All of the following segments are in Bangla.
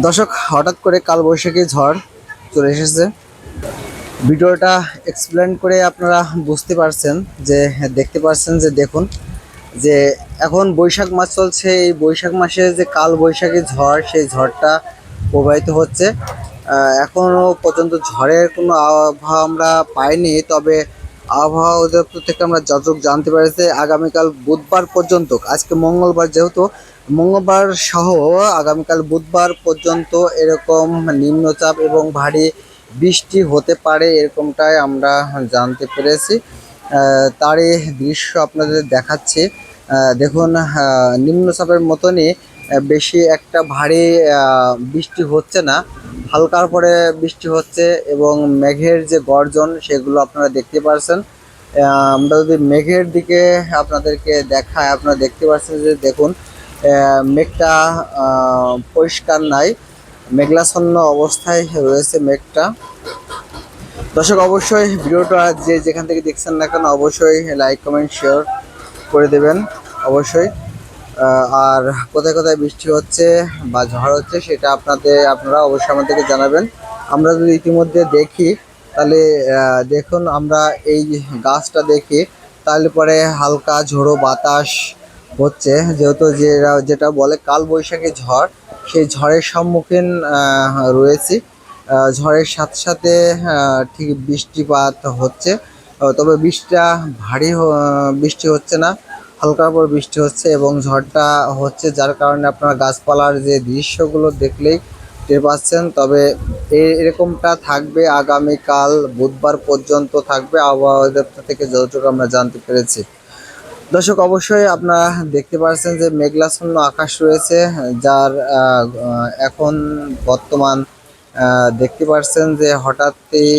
দর্শক, হঠাৎ করে কালবৈশাখী ঝড় চলে এসেছে। ভিডিওটা এক্সপ্লেন করে আপনারা বুঝতে পারছেন যে, দেখতে পারছেন যে, দেখুন যে, এখন বৈশাখ মাস চলছে। এই বৈশাখ মাসে যে কাল বৈশাখী ঝড়, সেই ঝড়টা প্রবাহিত হচ্ছে। এখনও পর্যন্ত ঝড়ের কোনো আবহাওয়া আমরা পাইনি, তবে আবহাওয়া অধিদপ্তর থেকে আমরা যতটুকু জানতে পেরেছি, আগামীকাল বুধবার পর্যন্ত, আজকে মঙ্গলবার যেহেতু, মঙ্গলবার সহ আগামীকাল বুধবার পর্যন্ত এরকম নিম্নচাপ এবং ভারী বৃষ্টি হতে পারে এরকমটাই আমরা জানতে পেরেছি। তারই দৃশ্য আপনাদের দেখাচ্ছি। দেখুন নিম্নচাপের মতনই বেশি একটা ভারী বৃষ্টি হচ্ছে না। হালকার পরে বৃষ্টি হচ্ছে এবং মেঘের যে গর্জন, সেগুলো আপনারা দেখতে পারছেন। আমরা যদি মেঘের দিকে আপনাদেরকে দেখায় আপনারা দেখতে পাচ্ছেন যে দেখুন মেঘটা পরিষ্কার নাই। মেঘলাচ্ছন্ন অবস্থায় রয়েছে মেঘটা। দর্শক, অবশ্যই ভিডিওটা যে যেখান থেকে দেখছেন না কেন, অবশ্যই লাইক, কমেন্ট, শেয়ার করে দেবেন। অবশ্যই। আর কোথায় কোথায় বৃষ্টি হচ্ছে বা ঝড় হচ্ছে সেটা আপনাদের, আপনারা অবশ্যই আমাদেরকে জানাবেন। আমরা যদি ইতিমধ্যে দেখি, তাহলে দেখুন আমরা এই গাছটা দেখি, তাহলে পরে হালকা ঝোড়ো বাতাস হচ্ছে। যেহেতু যে যেটা বলে কালবৈশাখী ঝড়, সেই ঝড়ের সম্মুখীন রয়েছি। ঝড়ের সাথে সাথে ঠিক বৃষ্টিপাত হচ্ছে। তবে বৃষ্টিটা ভারী বৃষ্টি হচ্ছে না। হালকার পর বৃষ্টি হচ্ছে এবং ঝড়টা হচ্ছে যার কারণে আপনারা গাছপালার যে দৃশ্যগুলো দেখলেই টের পাচ্ছেন। তবে এরকমটা থাকবে আগামীকাল, বুধবার পর্যন্ত থাকবে আবহাওয়া অধিদপ্তর থেকে যতটুকু আমরা জানতে পেরেছি। দর্শক, অবশ্যই আপনারা দেখতে পাচ্ছেন যে মেঘলাচ্ছন্ন আকাশ রয়েছে, যার এখন বর্তমান দেখতে পাচ্ছেন যে হঠাৎই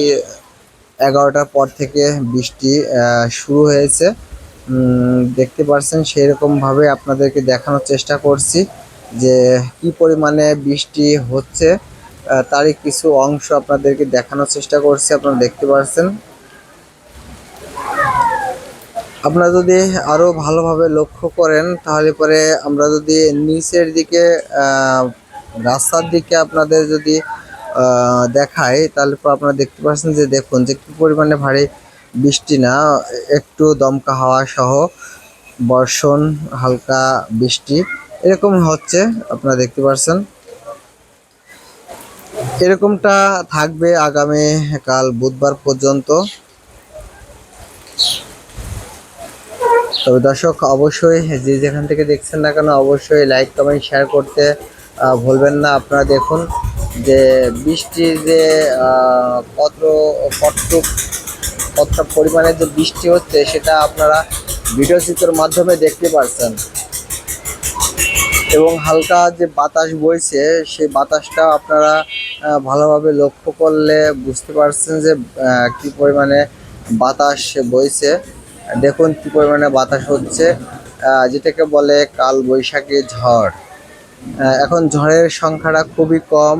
এগারোটার পর থেকে বৃষ্টি শুরু হয়েছে। দেখতে পাচ্ছেন সেই রকম ভাবে আপনাদেরকে দেখানোর চেষ্টা করছি যে কি পরিমাণে বৃষ্টি হচ্ছে। তারই কিছু অংশ আপনাদেরকে দেখানোর চেষ্টা করছি, আপনারা দেখতে পাচ্ছেন আপনারা যদি আরও ভালোভাবে লক্ষ্য করেন, তাহলে পরে আমরা যদি নিচের দিকে রাস্তার দিকে আপনাদের যদি দেখাই, তাহলে পর আপনারা দেখতে পাচ্ছেন যে দেখুন যে কি পরিমাণে ভারী বৃষ্টি না, একটু দমকা হাওয়া সহ বর্ষণ, হালকা বৃষ্টি, এরকম হচ্ছে, আপনারা দেখতে পাচ্ছেন এরকমটা থাকবে আগামী কাল বুধবার পর্যন্ত। তবে দর্শক, অবশ্যই যে যেখান থেকে দেখছেন না কেন, অবশ্যই লাইক, কমেন্ট, শেয়ার করতে ভুলবেন না। আপনারা দেখুন যে বৃষ্টির যে কত কতটুক কতটা পরিমাণে যে বৃষ্টি হচ্ছে, সেটা আপনারা ভিডিও চিত্রের মাধ্যমে দেখতে পারছেন। এবং হালকা যে বাতাস বইছে, সেই বাতাসটা আপনারা ভালোভাবে লক্ষ্য করলে বুঝতে পারছেন যে কি পরিমাণে বাতাস বইছে। দেখুন কি পরিমাণে বাতাস হচ্ছে যেটাকে বলে কাল বৈশাখী ঝড় এখন ঝড়ের সংখ্যাটা খুবই কম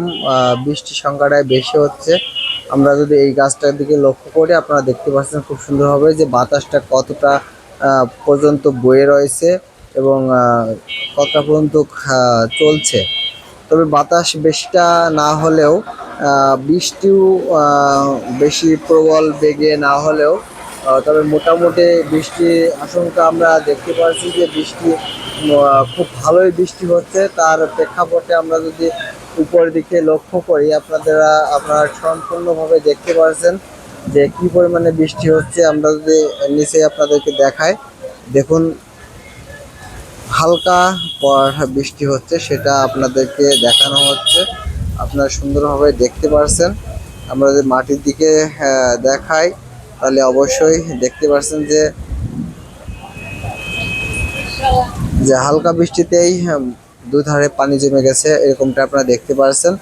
বৃষ্টির সংখ্যাটাই বেশি হচ্ছে। আমরা যদি এই গাছটার দিকে লক্ষ্য করি, আপনারা দেখতে পাচ্ছেন খুব সুন্দরভাবে যে বাতাসটা কতটা পর্যন্ত বয়ে রয়েছে এবং কতটা পর্যন্ত চলছে। তবে বাতাস বেশিটা না হলেও বৃষ্টিও বেশি প্রবল বেগে না হলেও তবে মোটামুটি বৃষ্টির আশঙ্কা আমরা দেখতে পাচ্ছি যে বৃষ্টি খুব ভালোই বৃষ্টি হচ্ছে। তার প্রেক্ষাপটে আমরা যদি উপরের দিকে লক্ষ্য করি আপনারা আপনারা সম্পূর্ণভাবে দেখতে পাচ্ছেন যে কি পরিমাণে বৃষ্টি হচ্ছে। আমরা যদি নিচে আপনাদেরকে দেখাই দেখুন হালকা বৃষ্টি হচ্ছে সেটা আপনাদেরকে দেখানো হচ্ছে। আপনারা সুন্দরভাবে দেখতে পারছেন। আমরা যদি মাটির দিকে আহ, দেখাই তাহলে অবশ্যই দেখতে পাচ্ছেন যে যে হালকা বৃষ্টিতেই উম, দুধারে পানি জমে গেছে এরকমটা আপনারা দেখতে পাচ্ছেন